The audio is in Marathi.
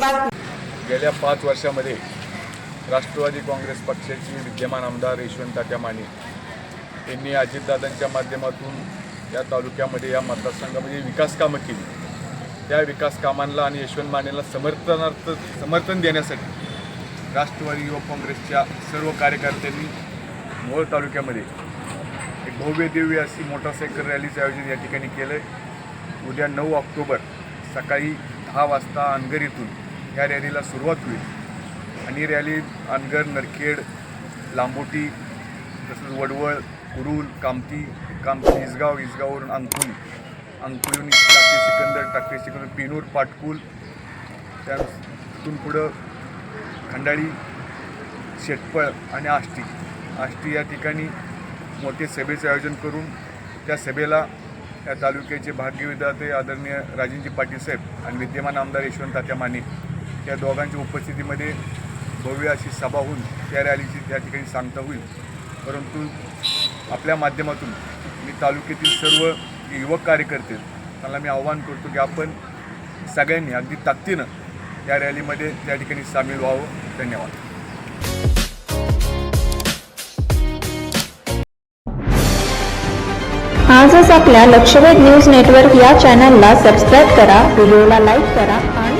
गेल्या पाच वर्षामध्ये राष्ट्रवादी काँग्रेस पक्षाचे विद्यमान आमदार यशवंत तात्या माने यांनी अजितदादांच्या माध्यमातून या तालुक्यामध्ये या मतदारसंघामध्ये विकास कामं केली. त्या विकास कामांना आणि यशवंत मानेला समर्थनार्थ समर्थन देण्यासाठी राष्ट्रवादी युवक काँग्रेसच्या सर्व कार्यकर्त्यांनी मोहोळ तालुक्यामध्ये एक भव्य दिव्य अशी मोटारसायकल रॅलीचं आयोजन या ठिकाणी केलं आहे उद्या नऊ ऑक्टोबर सकाळी दहा वाजता अनगर इथून ह्या रॅलीला सुरुवात होईल. आणि रॅली अनगर नरखेड लांबोटी तसंच वडवळ कुरुल कामती कामती इसगाव इसगाववरून अंकुल अंकुलून टाकळी सिकंदर टाकळी सिकंदर पिनूर पाटकुल त्या तिथून पुढं खंडाळी शेटपळ आणि आष्टी. आष्टी या ठिकाणी मोठे सभेचे आयोजन करून त्या सभेला या तालुक्याचे भाग्यविधाते आदरणीय राजेंजी पाटील साहेब आणि विद्यमान आमदार यशवंत तात्या माने या दोघांच्या उपस्थितीमध्ये भव्य अशी सभा होऊन त्या रॅलीची त्या ठिकाणी सांगता होईल. परंतु आपल्या माध्यमातून मी तालुक्यातील सर्व युवक कार्यकर्ते त्यांना मी आव्हान करतो की आपण सगळ्यांनी अगदी ताकदीनं या रॅलीमध्ये त्या ठिकाणी सामील व्हावं. धन्यवाद. आजच आपल्या लक्षवेध न्यूज नेटवर्क या चॅनलला सबस्क्राईब करा व्हिडिओला लाईक करा आणि